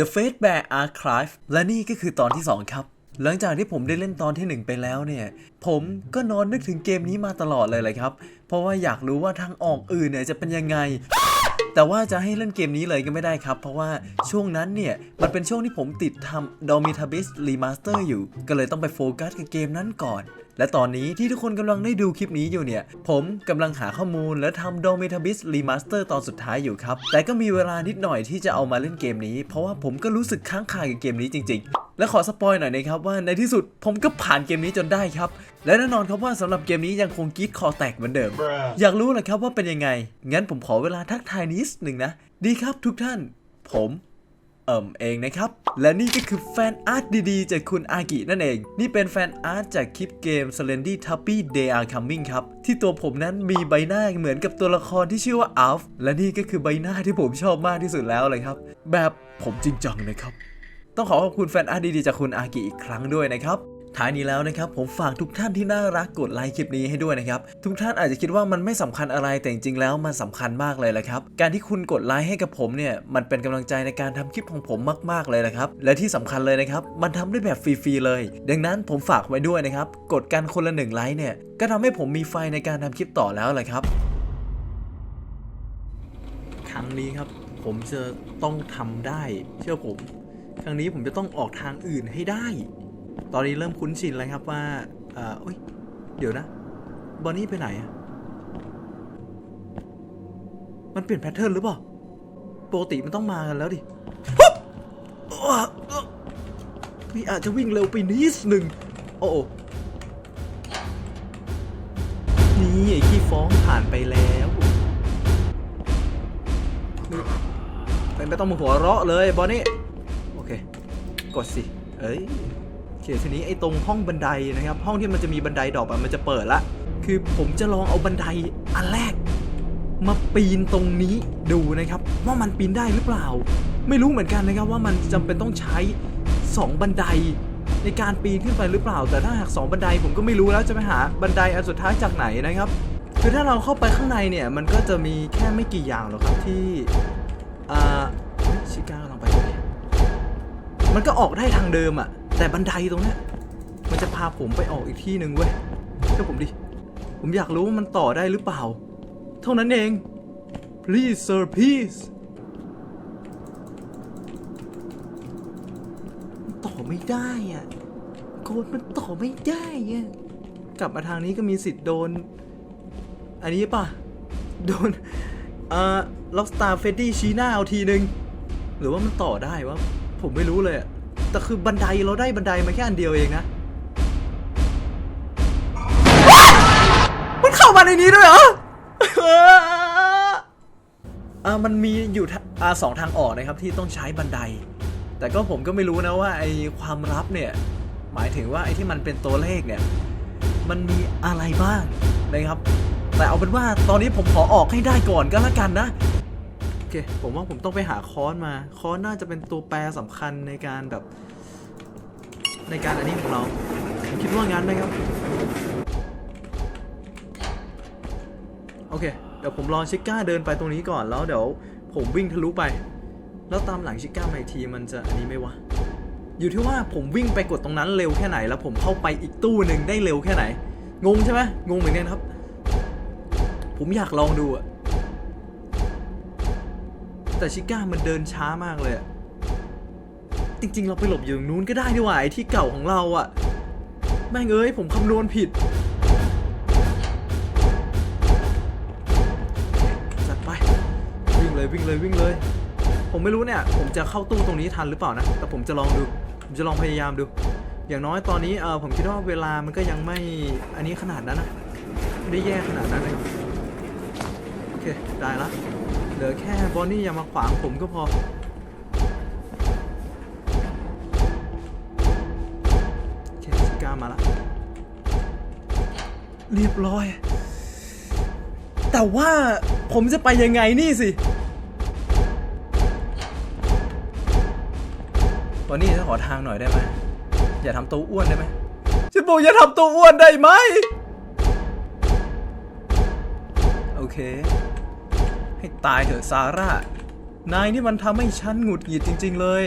The Fate Bear Archive และนี่ก็คือตอนที่ 2 ครับ หลังจากที่ผมได้เล่นตอนที่ 1 ไปแล้วเนี่ย ผมก็นอนนึกถึงเกมนี้มาตลอดเลยเลยครับ เพราะว่าอยากรู้ว่าทางออกอื่นเนี่ยจะเป็นยังไง แต่ว่าจะให้เล่นเกมนี้เลยก็ไม่ได้ครับ เพราะว่าช่วงนั้นเนี่ย มันเป็นช่วงที่ผมติดทำ Domitabis Remaster อยู่ ก็เลยต้องไปโฟกัสกับเกมนั้นก่อน และตอนนี้ที่ทุกคนกำลังได้ดูคลิปนี้อยู่เนี่ย ผมกำลังหาข้อมูลและทำ Domitabis Remaster ตอนสุดท้ายอยู่ครับ แต่ก็มีเวลานิดหน่อยที่จะเอามาเล่นเกมนี้ เพราะว่าผมก็รู้สึกค้างคากับเกมนี้จริง ๆ และขอสปอยหน่อยนะครับว่าในที่สุดผมก็ผ่านเกมนี้จนได้ครับ และแน่นอนครับว่าสำหรับเกมนี้ยังคงกีดคอแตกเหมือนเดิม อยากรู้เหรอครับว่าเป็นยังไง งั้นผมขอเวลาทักทายนิดหนึ่งนะ ดีครับทุกท่าน ผม เอิ่มเองนะครับ และนี่ก็คือแฟนอาร์ตดีๆ จากคุณอากินั่นเอง นี่เป็นแฟนอาร์ตจากคลิปเกม s l e n d y Tuppy They Are Coming ครับ ที่ตัวผมนั้นมีใบหน้าเหมือนกับตัวละครที่ชื่อว่าอัลฟ์และนี่ก็คือใบหน้าที่ผมชอบมากที่สุดแล้วเลยครับ แบบผมจริงจังนะครับ ต้องขอขอบคุณแฟนอาร์ตดีๆจากคุณอากิอีกครั้งด้วยนะครับ ท้ายนี้แล้วนะครับผมฝากทุกท่านที่น่ารักกดไลค์คลิปนี้ให้ด้วยนะครับทุกท่านอาจจะคิดว่ามันไม่สำคัญอะไรแต่จริงๆแล้วมันสำคัญมากเลยแหละครับการที่คุณกดไลค์ให้กับผมเนี่ยมันเป็นกำลังใจในการทำคลิปของผมมากๆเลยนะครับและที่สำคัญเลยนะครับมันทำได้แบบฟรีๆเลย ดังนั้นผมฝากไว้ด้วยนะครับกดกันคนละหนึ่งไลค์เนี่ยก็ทำให้ผมมีไฟในการทำคลิปต่อแล้วแหละครับครั้งนี้ครับผมจะต้องทำได้ เชื่อผม ครั้งนี้ผมจะต้องออกทางอื่นให้ได้ ตอนนี้เริ่มคุ้นชินแล้วครับว่าเอ่อเอ้ย เดี๋ยวนะ บอนนี่ไปไหนอะมันเปลี่ยนแพทเทิร์นหรือเปล่า ปกติมันต้องมากันแล้วดิฮึบอะอะพี่อาจจะวิ่งเร็วไปนิดหนึ่ง โอ้โอนี่ไอ้ขี้ฟ้องผ่านไปแล้วไม่ไม่ต้องมาหัวเราะเลยบอนนี่ โอเค กดสิ เอ้ย เคทีนี้ไอ้ตรงห้องบันไดนะครับ ห้องที่มันจะมีบันไดดอกอะมันจะเปิดละ คือผมจะลองเอาบันไดอันแรก มาปีนตรงนี้ดูนะครับ ว่ามันปีนได้หรือเปล่า ไม่รู้เหมือนกันนะครับว่ามันจำเป็นต้องใช้ 2 บันได ในการปีนขึ้นไปหรือเปล่า แต่ถ้าหาก2บันไดผมก็ไม่รู้แล้วจะไปหาบันไดอันสุดท้ายจากไหนนะครับคือถ้าเราเข้าไปข้างในเนี่ยมันก็จะมีแค่ไม่กี่อย่างหรอกครับที่อ่าชิก้ากำลังไปมันก็ออกได้ทางเดิมอะ แต่บันไดตรงเนี้ยมันจะพาผมไปออกอีกที่หนึ่งเว้ยเชื่อผมดิ ผมอยากรู้ว่ามันต่อได้หรือเปล่า เท่านั้นเอง please sir please ต่อไม่ได้อะโกดมันต่อไม่ได้อะกลับมาทางนี้ก็มีสิทธิ์โดน อันนี้ป่ะ โดน เอ่อล็อกสตาร์เฟดดี้ชี้หน้าเอาทีนึง หรือว่ามันต่อได้วะ ผมไม่รู้เลยอะ แต่คือบันไดเราได้บันไดมาแค่อันเดียวเองนะ มันเข้ามาในนี้ด้วยเหรออ่ามันมีอยู่ทะอ่าสองทางออกนะครับที่ต้องใช้บันได แต่ก็ผมก็ไม่รู้นะว่าไอความลับเนี่ย หมายถึงว่าไอที่มันเป็นตัวเลขเนี่ย มันมีอะไรบ้างนะครับ แต่เอาเป็นว่าตอนนี้ผมขอออกให้ได้ก่อนก็แล้วกันนะโอ เค ผมว่าผมต้องไปหาค้อนมา ค้อนน่าจะเป็นตัวแปรสำคัญในการแบบ ในการอันนี้ของเรา ผมคิดว่างั้นนะครับ โอเค เดี๋ยวผมรอชิก้าเดินไปตรงนี้ก่อนแล้วเดี๋ยวผมวิ่งทะลุไป แล้วตามหลังชิก้ามาอีกทีมันจะอันนี้ไหมวะ อยู่ที่ว่าผมวิ่งไปกดตรงนั้นเร็วแค่ไหน แล้วผมเข้าไปอีกตู้หนึ่งได้เร็วแค่ไหน งงใช่ไหมงงเหมือนกันครับ ผมอยากลองดูอะ แต่ชิก้ามันเดินช้ามากเลยจริง ๆ เราไปหลบอยู่ตรงนู้นก็ได้ดีกว่าไอ้ที่เก่าของเราอะแม่งเอ้ยผมคำนวณผิด จัดไป วิ่งเลยวิ่งเลยวิ่งเลย ผมไม่รู้เนี่ย ผมจะเข้าตู้ตรงนี้ทันหรือเปล่านะ แต่ผมจะลองดู ผมจะลองพยายามดู อย่างน้อยตอนนี้เออผมคิดว่าเวลามันก็ยังไม่อันนี้ขนาดนั้นนะไม่ได้แย่ขนาดนั้นเลยโอเค ได้ละ เหลือแค่บอนนี่อย่ามาขวางผมก็พอ เคสก้ามาละ เรียบร้อย แต่ว่าผมจะไปยังไงนี่สิตอนนี้จะขอทางหน่อยได้ไหม อย่าทำตัวอ้วนได้ไหมฉันบอกอย่าทำตัวอ้วนได้ไหม โอเค ให้ตายเถอะซาร่า นายนี่มันทำให้ฉันหงุดหงิดจริง ๆเลย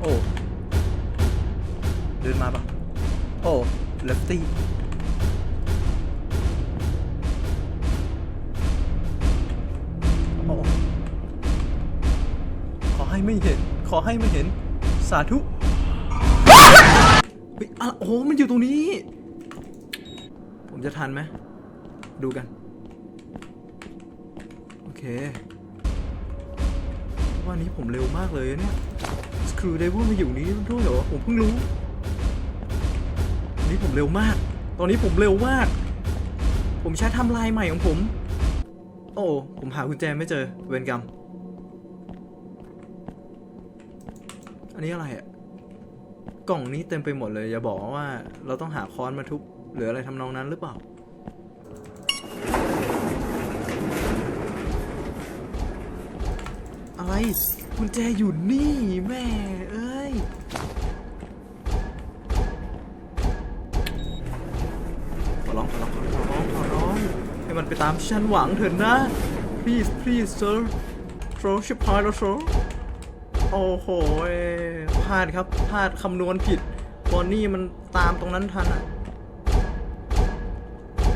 โอ้ เดินมาปะโอ้เลฟตี้โอ้ขอให้ไม่เห็น ขอให้ไม่เห็น สาธุโอ้โห มันอยู่ตรงนี้ ผมจะทันไหม ดูกัน เคว่านี้ผมเร็วมากเลยเนี่ยสครูไดเวอร์มาอยู่นี้ด้วยเหรอ ผมเพิ่งรู้อันนี้ผมเร็วมาก ตอนนี้ผมเร็วมาก ผมใช้ทำลายใหม่ของผม โอ้ ผมหากุญแจไม่เจอ เวรกรรม อันนี้อะไรอะ กล่องนี้เต็มไปหมดเลย อย่าบอกว่าเราต้องหาค้อนมาทุบหรืออะไรทำนองนั้นหรือเปล่า อะไรกุญแจอยู่นี่แม่เอ้ยขอร้องขอร้องขอร้องขอร้องให้มันไปตามที่ฉันหวังเถอะนะ please please sir โ r ชิบหายแล้ว sir โอ้โหพลาดครับพลาดคำนวณผิดบอนนี่มันตามตรงนั้นทันอะ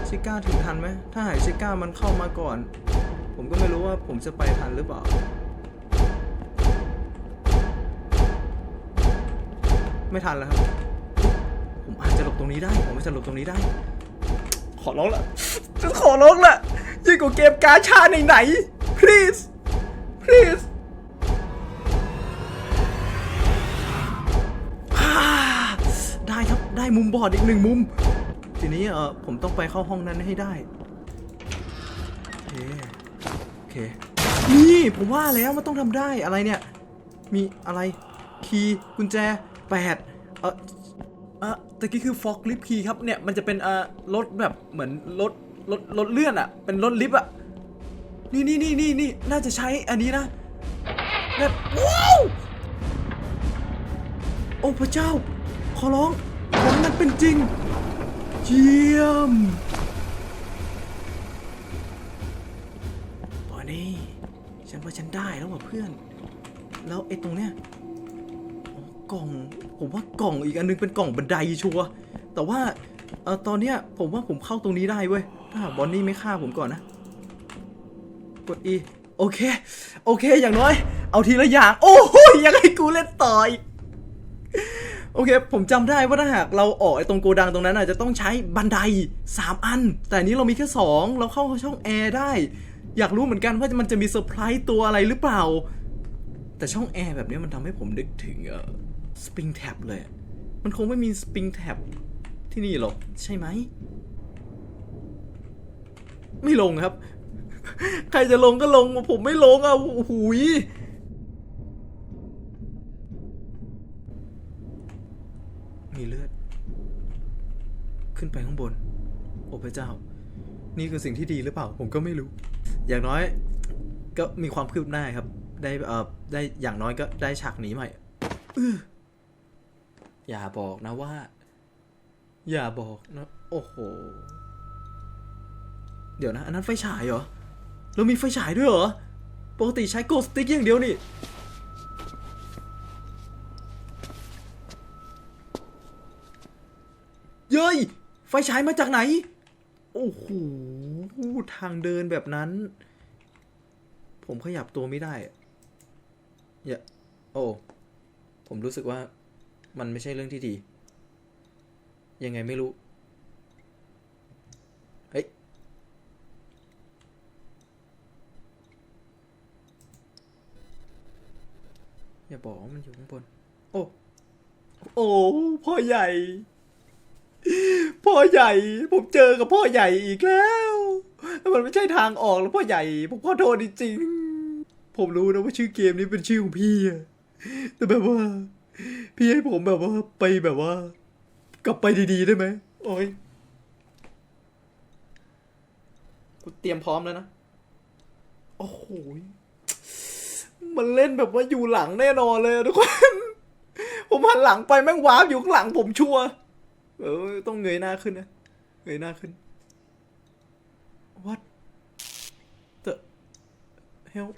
ชิก้าถึงทันไหมถ้าหากชิก้ามันเข้ามาก่อน ผมก็ไม่รู้ว่าผมจะไปทันหรือเปล่า ไม่ทันแล้วครับ ผมอาจจะหลบตรงนี้ได้ ผมอาจจะหลบตรงนี้ได้ ขอร้องละจะขอร้องละยิ่งกว่าเกมกาชาไหนๆ please please ได้ครับ ได้มุมบอดอีกหนึ่งมุม ทีนี้เออผมต้องไปเข้าห้องนั้นให้ได้ โอเค โอเค นี่ ผมว่าแล้วมันต้องทำได้อะไรเนี่ย มีอะไร คีย์กุญแจ แปดเออเออตะกี้คือฟอกลิฟคีครับเนี่ยมันจะเป็นเอ่อรถแบบเหมือนรถรถรถเลื่อนอะเป็นรถลิฟต์อะนี่นี่นี่นี่นี่น่าจะใช้อันนี้นะแบบว้าวโอ้พระเจ้า ขอร้องของนั้นเป็นจริง เยี่ยมบอนนี่ฉันว่าฉันได้แล้วว่ะเพื่อน แล้วไอ้ตรงเนี้ย กล่อง ผมว่ากล่องอีกอันนึงเป็นกล่องบันไดชัวร์แต่ว่าเออตอนเนี้ยผมว่าผมเข้าตรงนี้ได้เว้ย ถ้าหากบอนนี่ไม่ฆ่าผมก่อนนะ กด E โอเค โอเค อย่างน้อย เอาทีละอย่าง โอ้โหยังให้กูเล่นต่ออีกโอเค ผมจำได้ว่าถ้าหากเราออกไอ้ตรงโกดังตรงนั้นอาจจะต้องใช้บันได 3 อัน แต่นี้เรามีแค่ 2 เราเข้าช่องแอร์ได้ อยากรู้เหมือนกันว่ามันจะมีเซอร์ไพรส์ตัวอะไรหรือเปล่า แต่ช่องแอร์แบบนี้มันทำให้ผมนึกถึงเออ สปริงแท็บเลย มันคงไม่มีสปริงแท็บที่นี่หรอก ใช่ไหม ไม่ลงครับ ใครจะลงก็ลง ผมไม่ลงอะโอ้โหยมีเลือด ขึ้นไปข้างบน โอ้พระเจ้า นี่คือสิ่งที่ดีหรือเปล่า ผมก็ไม่รู้ อย่างน้อย ก็มีความคืบหน้าครับ ได้เอ่อได้อย่างน้อยก็ได้ฉากหนีใหม่ อย่าบอกนะว่า อย่าบอกนะ โอ้โห เดี๋ยวนะ อันนั้นไฟฉายเหรอ เรามีไฟฉายด้วยเหรอ ปกติใช้โกสติ๊กอย่างเดียวนี่ เย้ย ไฟฉายมาจากไหน โอ้โห ทางเดินแบบนั้น ผมขยับตัวไม่ได้อย่าโอ้ ผมรู้สึกว่า มันไม่ใช่เรื่องที่ดี ยังไงไม่รู้ เฮ้ย อย่าบอกว่ามันอยู่ข้างบน โอ้ โอ้ พ่อใหญ่ พ่อใหญ่ ผมเจอกับพ่อใหญ่อีกแล้วแล้วมันไม่ใช่ทางออกแล้วพ่อใหญ่ ผมขอโทษจริงๆผมรู้นะว่าชื่อเกมนี้เป็นชื่อของพี่อะแต่แบบว่า พี่ให้ผมแบบว่าไปแบบว่า กลับไปดีๆได้ไหมโอ้ยกูเตรียมพร้อมแล้วนะ โอ้โหยมันเล่นแบบว่าอยู่หลังแน่นอนเลยอะทุกคน ผมหันหลังไปแม่งว้าร์ปอยู่ข้างหลังผมชัวร์เออต้องเงยหน้าขึ้นนะ เงยหน้าขึ้น what the hell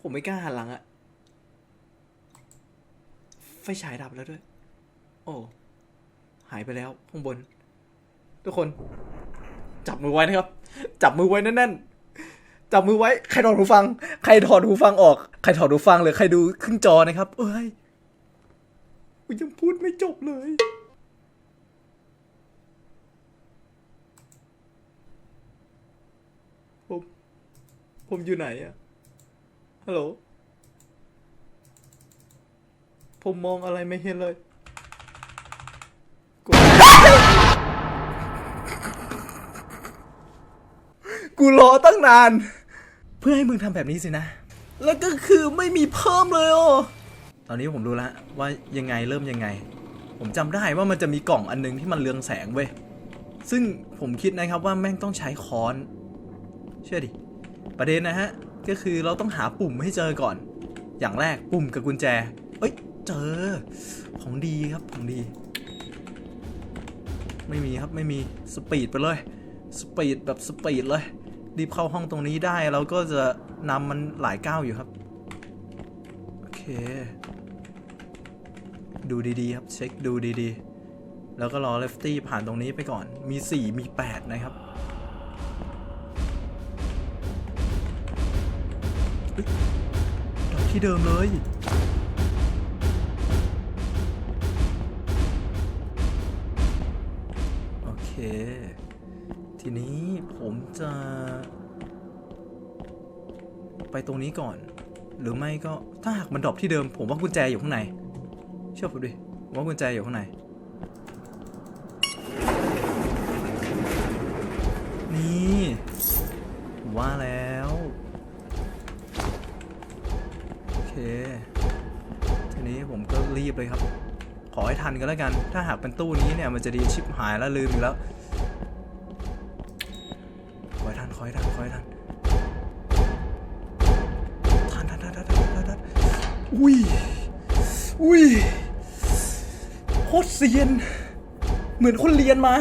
ผมไม่กล้าหันหลังอะไฟฉายดับแล้วด้วย โอ้ หายไปแล้วข้างบน ทุกคน จับมือไว้นะครับ จับมือไว้แน่นๆ จับมือไว้ ใครถอดหูฟัง ใครถอดหูฟังออก ใครถอดหูฟังหรือใครดูขึ้นจอนะครับ เอ้ยยังพูดไม่จบเลย ผม ผมอยู่ไหนอะ ฮัลโหล ผมมองอะไรไม่เห็นเลยกูกูรอตั้งนาน เพื่อให้มึงทำแบบนี้สินะ แล้วก็คือไม่มีเพิ่มเลยอ๋อตอนนี้ผมรู้แล้วว่ายังไงเริ่มยังไง ผมจำได้ว่ามันจะมีกล่องอันนึงที่มันเรืองแสงเว้ย ซึ่งผมคิดนะครับว่าแม่งต้องใช้ค้อน เชื่อดิ ประเด็นนะฮะ ก็คือเราต้องหาปุ่มให้เจอก่อน อย่างแรกปุ่มกับกุญแจ เอ้ย เจอ ของดีครับของดี ไม่มีครับไม่มีสปีดไปเลยสปีดแบบสปีดเลยรีบเข้าห้องตรงนี้ได้เราก็จะนำมันหลายก้าวอยู่ครับ โอเค ดูดีๆครับ เช็คดูดีๆ แล้วก็รอเลฟตี้ผ่านตรงนี้ไปก่อนมี 4 มี 8 นะครับ ดอกที่เดิมเลย โอเค ทีนี้ผมจะ ไปตรงนี้ก่อน หรือไม่ก็ถ้าหากมันดรอปที่เดิม ผมว่ากุญแจอยู่ข้างใน เชื่อผมดิว่ากุญแจอยู่ข้างใน นี่ว่าแล้ว ทีนี้ผมก็รีบเลยครับ ขอให้ทันก็แล้วกัน ถ้าหากเป็นตู้นี้เนี่ยมันจะดีชิบหายแล้วลืมอีกแล้ว ขอให้ทันขอให้ทันขอให้ทันทันทันทันทันทันทันทันอุ้ย อุ้ย โคตรเซียน เหมือนคนเรียนมา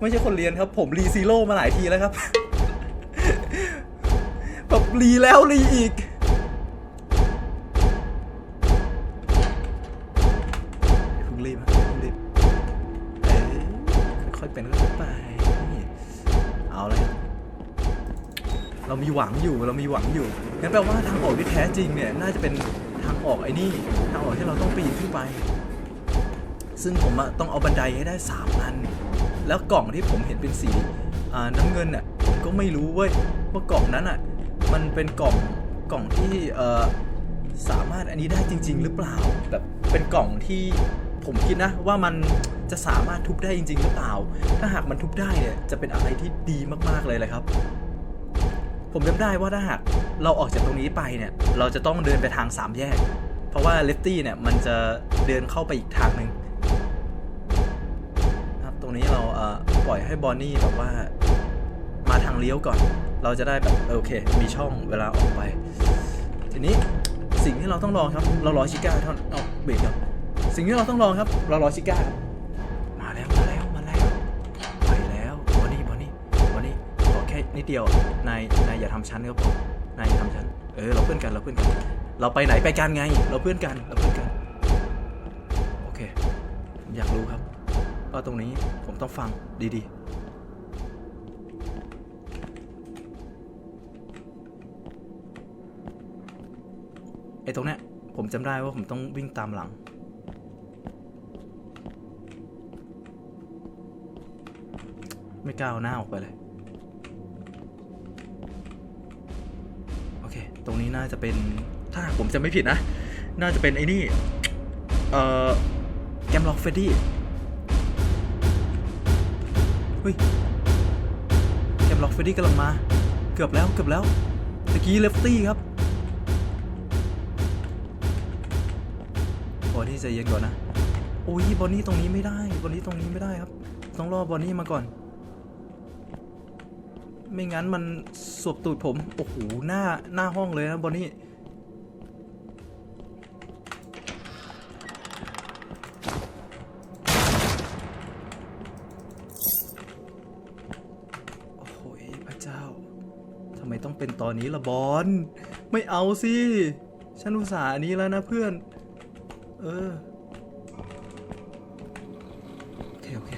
ไม่ใช่คนเรียนครับ ผมรีซีโร่มาหลายทีแล้วครับ แบบรีแล้วรีอีก มีหวังอยู่เรามีหวังอยู่งั้นแปลว่าทางออกที่แท้จริงเนี่ยน่าจะเป็นทางออกไอ้นี่ทางออกที่เราต้องปีนขึ้นไป ซึ่งผมต้องเอาบันไดให้ได้3อันแล้วกล่องที่ผมเห็นเป็นสีน้ำเงินอะผมก็ไม่รู้เว้ยว่ากล่องนั้นอะมันเป็นกล่องกล่องที่สามารถอันนี้ได้จริง ๆ หรือเปล่าแบบเป็นกล่องที่ผมคิดนะว่ามันจะสามารถทุบได้จริง ๆ หรือเปล่า ถ้าหากมันทุบได้เนี่ยจะเป็นอะไรที่ดีมากๆเลยเลยครับ ผมจำได้ว่าถ้าหากเราออกจากตรงนี้ไปเนี่ย เราจะต้องเดินไปทางสามแยก เพราะว่าเลฟตี้เนี่ยมันจะเดินเข้าไปอีกทางหนึ่งนะครับตรงนี้เราเอ่อปล่อยให้บอนนี่แบบว่ามาทางเลี้ยวก่อน เราจะได้แบบโอเค มีช่องเวลาออกไป ทีนี้สิ่งที่เราต้องลองครับ เรารอชิก้าเท่านั้นเอาเบรกครับ สิ่งที่เราต้องลองครับ เรารอชิก้าครับ นิดเดียวนายนายอย่าทำชั้นครับผมนายอย่าทำชั้นเออเราเพื่อนกันเราเพื่อนกัน เราไปไหนไปกันไง เราเพื่อนกันเราเพื่อนกันโอเค อยากรู้ครับว่าตรงนี้ผมต้องฟังดีๆไอ้ตรงเนี้ยผมจำได้ว่าผมต้องวิ่งตามหลัง ไม่กล้าเอาหน้าออกไปเลย ตรงนี้น่าจะเป็นถ้าผมจะไม่ผิดนะ น่าจะเป็นไอ้นี่ เอ่อ แกมล็อกเฟดดี้เฮ้ยแกมล็อกเฟดดี้กำลังมา เกือบแล้วเกือบแล้วตะกี้เลฟตี้ครับบอนนี่ใจเย็นก่อนนะ โอ้ยบอนนี่ตรงนี้ไม่ได้บอนนี่ตรงนี้ไม่ได้ครับ ต้องรอบอนนี่มาก่อน ไม่งั้นมัน สวบตูดผม โอ้โห หน้า หน้าห้องเลยนะบอนนี่ โอ้โหพระเจ้า ทำไมต้องเป็นตอนนี้ละบอล ไม่เอาสิ ฉันอุตส่าห์นนี้แล้วนะเพื่อน เออ โอเค โอเค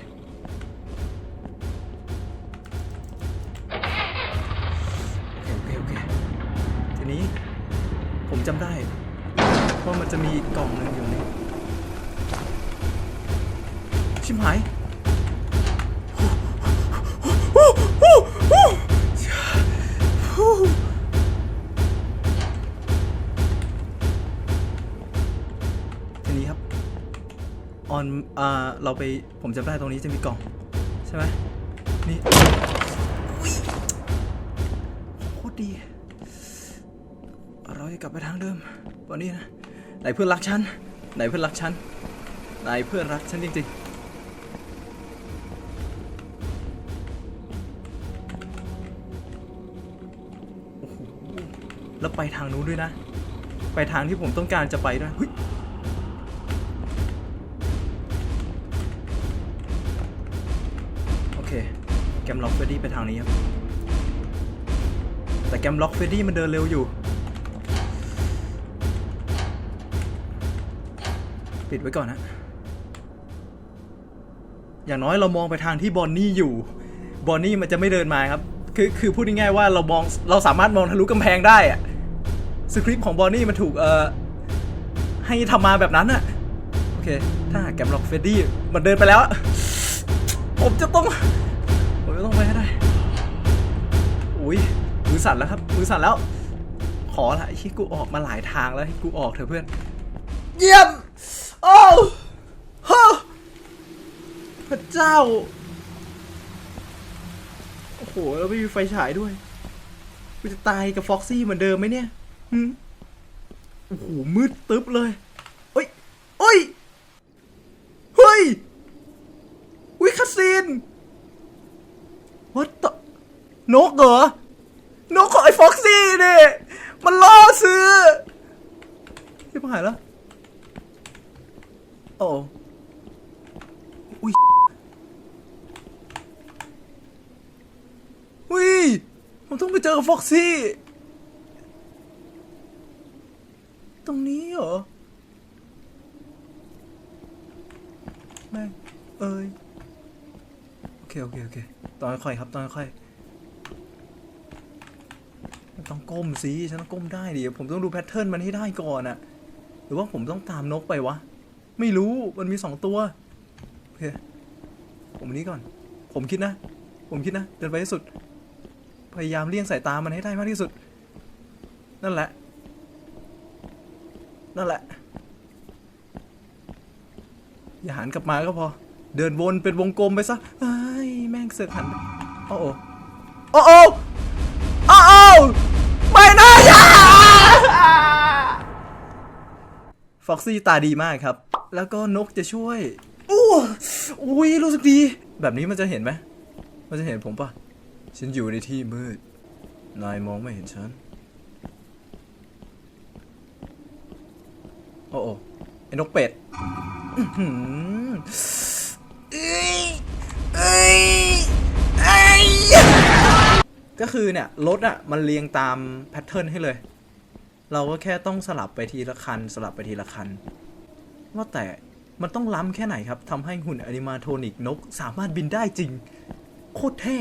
เราไปผมจำได้ตรงนี้จะมีกล่อง ใช่ไหมนี่โคตรดี เราจะกลับไปทางเดิมวันนี้นะไหนเพื่อนรักฉันไหนเพื่อนรักฉันไหนเพื่อนรักฉันจริงๆแล้วไปทางนู้นด้วยนะ ไปทางที่ผมต้องการจะไปด้วยเฮ้ย มล็อกเฟรดดี้ไปทางนี้ครับ แต่แกมล็อกเฟรดดี้มันเดินเร็วอยู่ ปิดไว้ก่อนนะ อย่างน้อยเรามองไปทางที่บอนนี่อยู่ บอนนี่มันจะไม่เดินมาครับ คือคือพูดง่ายๆว่าเรามองเราสามารถมองทะลุกำแพงได้อะสคริปต์ของบอนนี่มันถูกเอ่อให้ทำมาแบบนั้นอะโอเค ถ้าหากแกมล็อกเฟรดดี้มันเดินไปแล้ว ผมจะต้อง อุ้ยมือสั่นแล้วครับมือสั่นแล้ว ขอละที่กูออกมาหลายทางแล้วให้กูออกเถอะเพื่อน เยี่ยมโอ้ฮพระเจ้า โอ้โหแล้วไม่มีไฟฉายด้วยกูจะตายกับฟ็อกซี่เหมือนเดิมไหมเนี่ยหืมโอ้โหมืดตึ๊บเลยเอ้ยเอ้ยเฮ้ยวิคาซีนวัดต นกเหรอนกของไอ้ฟ็อกซี่นี่มันล่อซื้อที่หายแล้ว โอ้อุ้ยอุ้ยผมต้องไปเจอกับฟ็อกซี่ ตรงนี้เหรอ แม่งเอ้ย โอเค โอเค โอเค ตอนค่อยครับ ตอนค่อย ต้องก้มสิฉันต้องก้มได้ดิผมต้องดูแพทเทิร์นมันให้ได้ก่อนอะหรือว่าผมต้องตามนกไปวะ ไม่รู้มันมีสองตัวโอเคผมอันนี้ก่อน ผมคิดนะ ผมคิดนะเดินไปให้สุด พยายามเลี่ยงสายตามันให้ได้มากที่สุด นั่นแหละ นั่นแหละ อย่าหันกลับมาก็พอ เดินวนเป็นวงกลมไปซะเอ้แม่งเสือกหันไปโอ้โอโอ้โอโฟ็อกซี่ตาดีมากครับ แล้วก็นกจะช่วยอู้อุ้ยรู้สึกดี แบบนี้มันจะเห็นไหม มันจะเห็นผมปะฉันอยู่ในที่มืด นายมองไม่เห็นฉัน โอ้โอไอ้นกเป็ด ก็คือเนี่ยรถอะมันเรียงตามแพทเทิร์นให้เลย เราก็แค่ต้องสลับไปทีละคัน สลับไปทีละคัน ว่าแต่มันต้องล้ำแค่ไหนครับทำให้หุ่นอนิมาโทนิกนกสามารถบินได้จริง โคตรเท่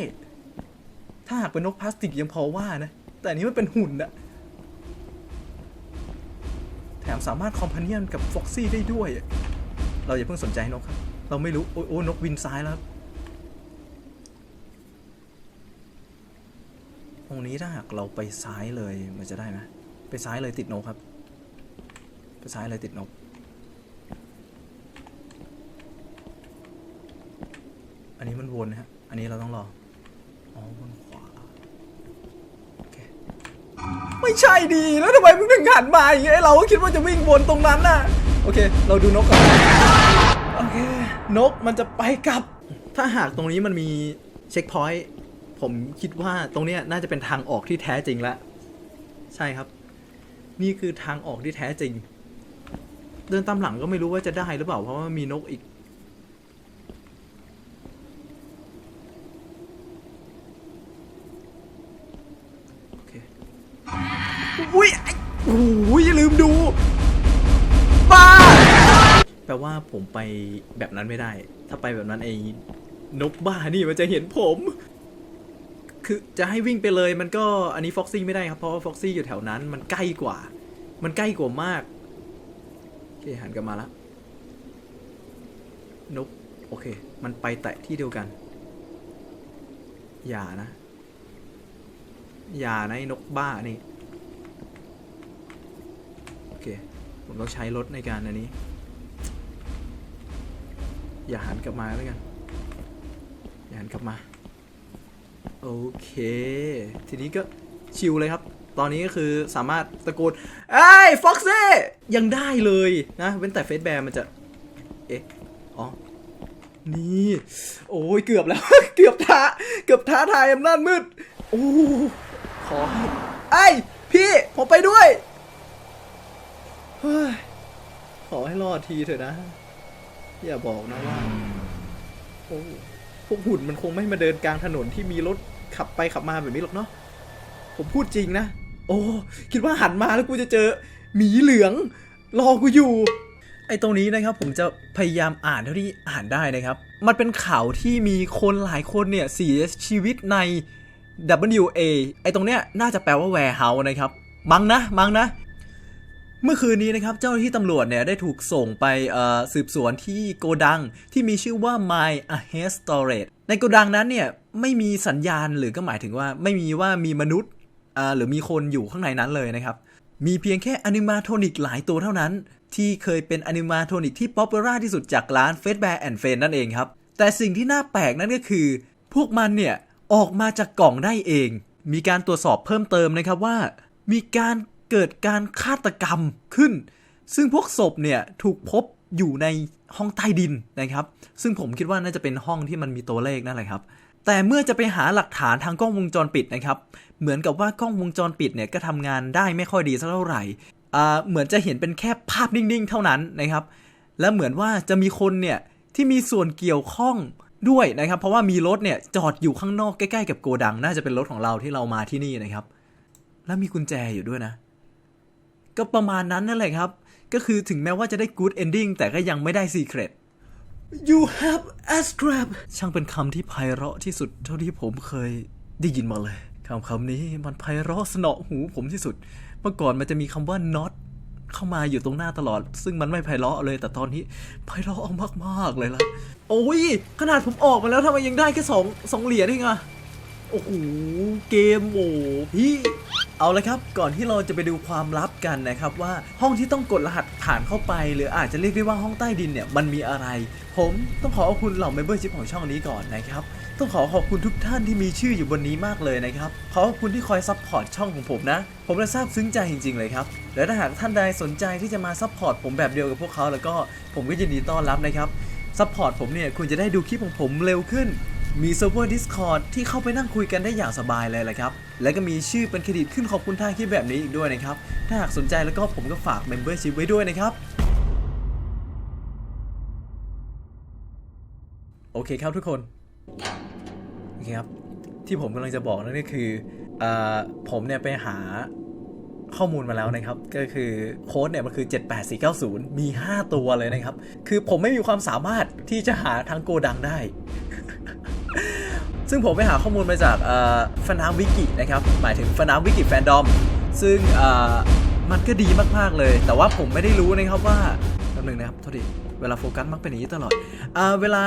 ถ้าหากเป็นนกพลาสติกยังพอว่านะ แต่นี้มันเป็นหุ่นอะแถมสามารถคอมพาเนียนกับฟ็อกซี่ได้ด้วย เราอย่าเพิ่งสนใจนกครับ เราไม่รู้ โอ้ยโอ้นกบินซ้ายแล้ว รับตรงนี้ถ้าหากเราไปซ้ายเลยมันจะได้ไหมไปซ้ายเลยติดนกครับ ไปซ้ายเลยติดนก อันนี้มันวนนะฮะ อันนี้เราต้องรอ อ๋อวนขวา โอเค ไม่ใช่ดีแล้วทำไมมึงถึงหันมาอย่างเงี้ยเราก็คิดว่าจะวิ่งวนตรงนั้นน่ะ โอเค เราดูนกก่อน โอเค นกมันจะไปกลับ ถ้าหากตรงนี้มันมีเช็คพอยต์ ผมคิดว่าตรงเนี้ยน่าจะเป็นทางออกที่แท้จริงแล้วใช่ครับ นี่คือทางออกที่แท้จริง เดินตามหลังก็ไม่รู้ว่าจะได้หรือเปล่าเพราะว่ามีนกอีก โอเคอุ้ยอ้โอ้ยลืมดูป้าแปลว่าผมไปแบบนั้นไม่ได้ ถ้าไปแบบนั้นไอ้นกบ้านี่มันจะเห็นผม คือจะให้วิ่งไปเลยมันก็อันนี้ฟ็อกซี่ไม่ได้ครับ เพราะว่าฟ็อกซี่อยู่แถวนั้นมันใกล้กว่า มันใกล้กว่ามากโอเคหันกลับมาแล้วนกโอเค มันไปแตะที่เดียวกัน อย่านะ อย่านะไอ้นกบ้านี่โอเค ผมต้องใช้รถในการอันนี้ อย่าหันกลับมาแล้วกัน อย่าหันกลับมา โอเค ทีนี้ก็ชิลเลยครับ ตอนนี้ก็คือสามารถตะโกนเอ้ยฟ็อกซี่ยังได้เลยนะ เว้นแต่เฟซแบร์มันจะ เอ๊ะ อ๋อ นี่ โอ้ยเกือบแล้ว เกือบท้า เกือบท้าทายอำนาจมืด โอ้ขอให้ไอ้ยพี่ ผมไปด้วย เฮ้ย ขอให้รอดทีเถอะนะ อย่าบอกนะว่า โอ้ วกหุ่นมันคงไม่มาเดินกลางถนนที่มีรถขับไปขับมาแบบนี้หรอกเนาะผมพูดจริงนะ โอ้คิดว่าหันมาแล้วกูจะเจอหมีเหลือง รอกูอยู่ ไอ้ตรงนี้นะครับ ผมจะพยายามอ่านเท่าที่อ่านได้นะครับ มันเป็นข่าวที่มีคนหลายคนเนี่ยเสียชีวิตใน WA ไอ้ตรงเนี้ยน่าจะแปลว่า warehouse นะครับ มั้งนะ มั้งนะ เมื่อคืนนี้นะครับเจ้าหน้าที่ตำรวจเนี่ยได้ถูกส่งไปสืบสวนที่โกดังที่มีชื่อว่า My a h e Storage ในโกดังนั้นเนี่ยไม่มีสัญญาณหรือก็หมายถึงว่าไม่มีว่ามีมนุษย์หรือมีคนอยู่ข้างในนั้นเลยนะครับ มีเพียงแค่อนิมาโทนิกหลายตัวเท่านั้น ที่เคยเป็นอนิมาโทนิกที่ป๊อปปูล่าที่สุดจากร้าน f a c e b a r and f r i e n d นั่นเองครับ แต่สิ่งที่น่าแปลกนั่นก็คือ พวกมันเนี่ยออกมาจากกล่องได้เอง มีการตรวจสอบเพิ่มเติมนะครับว่ามีการ เกิดการฆาตกรรมขึ้น ซึ่งพวกศพเนี่ยถูกพบอยู่ในห้องใต้ดินนะครับ ซึ่งผมคิดว่าน่าจะเป็นห้องที่มันมีตัวเลขนั่นแหละครับ แต่เมื่อจะไปหาหลักฐานทางกล้องวงจรปิดนะครับ เหมือนกับว่ากล้องวงจรปิดเนี่ยก็ทำงานได้ไม่ค่อยดีสักเท่าไหร่อ่าเหมือนจะเห็นเป็นแค่ภาพนิ่งๆ เท่านั้นนะครับ และเหมือนว่าจะมีคนเนี่ยที่มีส่วนเกี่ยวข้องด้วยนะครับ เพราะว่ามีรถเนี่ยจอดอยู่ข้างนอกใกล้ๆกับโกดัง น่าจะเป็นรถของเราที่เรามาที่นี่นะครับ แล้วมีกุญแจอยู่ด้วยนะ ก็ประมาณนั้นนั่นแหละครับ ก็คือถึงแม้ว่าจะได้ good ending แต่ก็ยังไม่ได้ secret you have a scrap ช่างเป็นคำที่ไพเราะที่สุดเท่าที่ผมเคยได้ยินมาเลยคำคำนี้มันไพเราะสนอหูผมที่สุด เมื่อก่อนมันจะมีคำว่า not เข้ามาอยู่ตรงหน้าตลอด ซึ่งมันไม่ไพเราะเลย แต่ตอนนี้ไพเราะมากๆเลยล่ะ โอ้ย ขนาดผมออกมาแล้วทำไมยังได้แค่สองสองเหรียญเองอะ โอ้โห เกมโหพี่เอาละครับ ก่อนที่เราจะไปดูความลับกันนะครับว่าห้องที่ต้องกดรหัสผ่านเข้าไป หรืออาจจะเรียกได้ว่าห้องใต้ดินเนี่ยมันมีอะไร ผมต้องขอขอบคุณเหล่าเมมเบอร์ชิพของช่องนี้ก่อนนะครับต้องขอขอบคุณทุกท่านที่มีชื่ออยู่บนนี้มากเลยนะครับขอขอบคุณที่คอยซัพพอร์ตช่องของผมนะ ผมเลยซาบซึ้งใจจริง ๆ เลยครับและถ้าหากท่านใดสนใจที่จะมาซัพพอร์ตผมแบบเดียวกับพวกเขาแล้วก็ผมก็ยินดีต้อนรับนะครับซัพพอร์ตผมเนี่ยคุณจะได้ดูคลิปของผมเร็วขึ้น มีเซิร์ฟเวอร์ Discord ที่เข้าไปนั่งคุยกันได้อย่างสบายเลยแหละครับ และก็มีชื่อเป็นเครดิตขึ้นขอบคุณทางคลิปแบบนี้อีกด้วยนะครับ ถ้าหากสนใจแล้วก็ผมก็ฝาก Membership ไว้ด้วยนะครับ โอเคครับทุกคน โอเคครับ ที่ผมกำลังจะบอกนั่นก็คืออผมเนี่ยไปหาข้อมูลมาแล้วนะครับ ก็คือโค้ดเนี่ยมันคือ 78490 มี 5 ตัวเลยนะครับ คือผมไม่มีความสามารถที่จะหาทางโกดังได้ ซึ่งผมไปหาข้อมูลมาจากฟนาวิกินะครับหมายถึงฟนาวิกิแฟนดอมซึ่งมันก็ดีมากๆเลย แต่ว่าผมไม่ได้รู้นะครับว่าแป๊บนึงนะครับโทษทีเวลาโฟกัสมักเป็นอย่างนี้ตลอดเอเวลา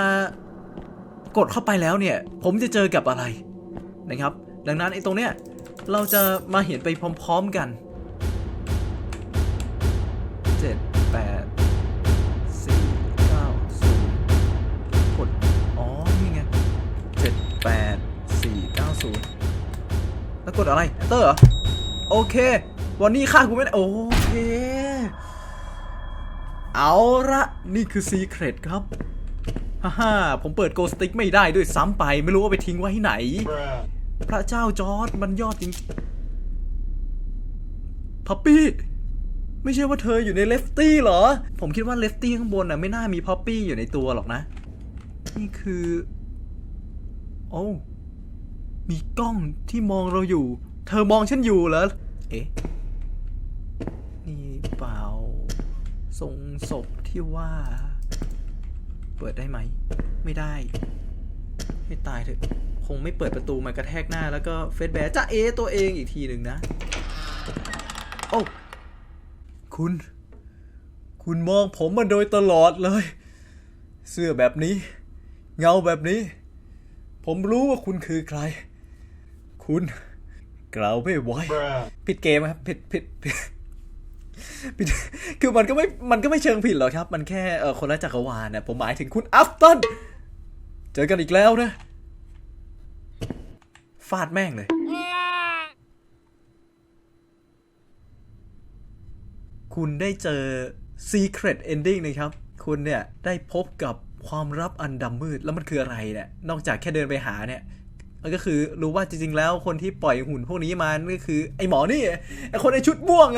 กดเข้าไปแล้วเนี่ย ผมจะเจอกับอะไรนะครับ ดังนั้นไอ้ตรงเนี้ยเราจะมาเห็นไปพร้อม ๆกัน กดอะไร Enter เหรอ โอเค วันนี้ค่ากูไม่ได้โอเค เอาละนี่คือ Secret ครับฮ่าฮ่าผมเปิดโกสติกไม่ได้ด้วยซ้ำไป ไม่รู้ว่าไปทิ้งไว้ที่ไหน พระเจ้าจอร์ดมันยอดจริงพัปปี้ไม่ใช่ว่าเธออยู่ในเลฟตี้เหรอ ผมคิดว่าเลฟตี้ข้างบนน่ะไม่น่ามีพัปปี้อยู่ในตัวหรอกนะ นี่คือ โอ้ มีกล้องที่มองเราอยู่ เธอมองฉันอยู่เหรอ เอ๊ะส่เปล่าซงศพที่ว่า เปิดได้ไหม ไม่ได้ ให้ตายเถอะ คงไม่เปิดประตูมากระแทกหน้า แล้วก็เฟสแบร์จะเอตัวเองอีกทีหนึ่งนะ โอ้ คุณ คุณมองผมมาโดยตลอดเลย เสื้อแบบนี้ เงาแบบนี้ผมรู้ว่าคุณคือใคร คุณกล่าวไม่ไหวผิดเกมครับผิดผิดผิดผิดคือมันก็ไม่มันก็ไม่เชิงผิดหรอกครับ มันแค่เออคนละจักรวาลนะผมหมายถึงคุณอัฟตันเจอกันอีกแล้วนะฟาดแม่งเลย คุณได้เจอ Secret Ending นะครับ คุณเนี่ยได้พบกับความลับอันดำมืดแล้วมันคืออะไรเนี่ย นอกจากแค่เดินไปหาเนี่ย มันก็คือรู้ว่าจริงๆแล้วคนที่ปล่อยหุ่นพวกนี้มานก็คือ ไอ้หมอนี่ไอ้คนในชุดม่วง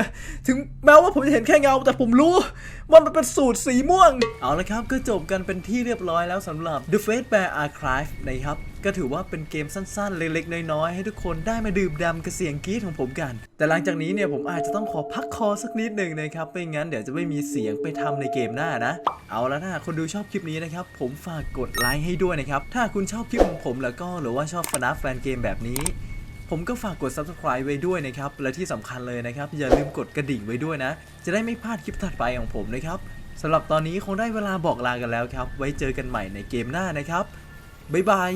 ถึงแม้ว่าผมจะเห็นแค่เงา แต่ผมรู้ว่ามันเป็นสูตรสีม่วง เอาละครับ ก็จบกันเป็นที่เรียบร้อยแล้วสำหรับ The Face Bear Archive นะครับก็ถือว่าเป็นเกมสั้นๆ เล็กๆ น้อยๆ ให้ทุกคนได้มาดื่มด่ำกับเสียงกรี๊ดของผมกัน แต่หลังจากนี้เนี่ยผมอาจจะต้องขอพักคอสักนิดหนึ่งนะครับ ไม่งั้นเดี๋ยวจะไม่มีเสียงไปทำในเกมหน้านะ เอาละถ้าคนดูชอบคลิปนี้นะครับ ผมฝากกดไลค์ให้ด้วยนะครับ ถ้าคุณชอบคลิปของผมแล้วก็หรือว่าชอบฟนาแฟนเกมแบบนี้ ผมก็ฝากกด subscribe ไว้ด้วยนะครับ และที่สำคัญเลยนะครับ อย่าลืมกดกระดิ่งไว้ด้วยนะ จะได้ไม่พลาดคลิปถัดไปของผมนะครับสำหรับตอนนี้คงได้เวลาบอกลากันแล้วครับ ไว้เจอกันใหม่ในเกมหน้านะครับบ๊ายบาย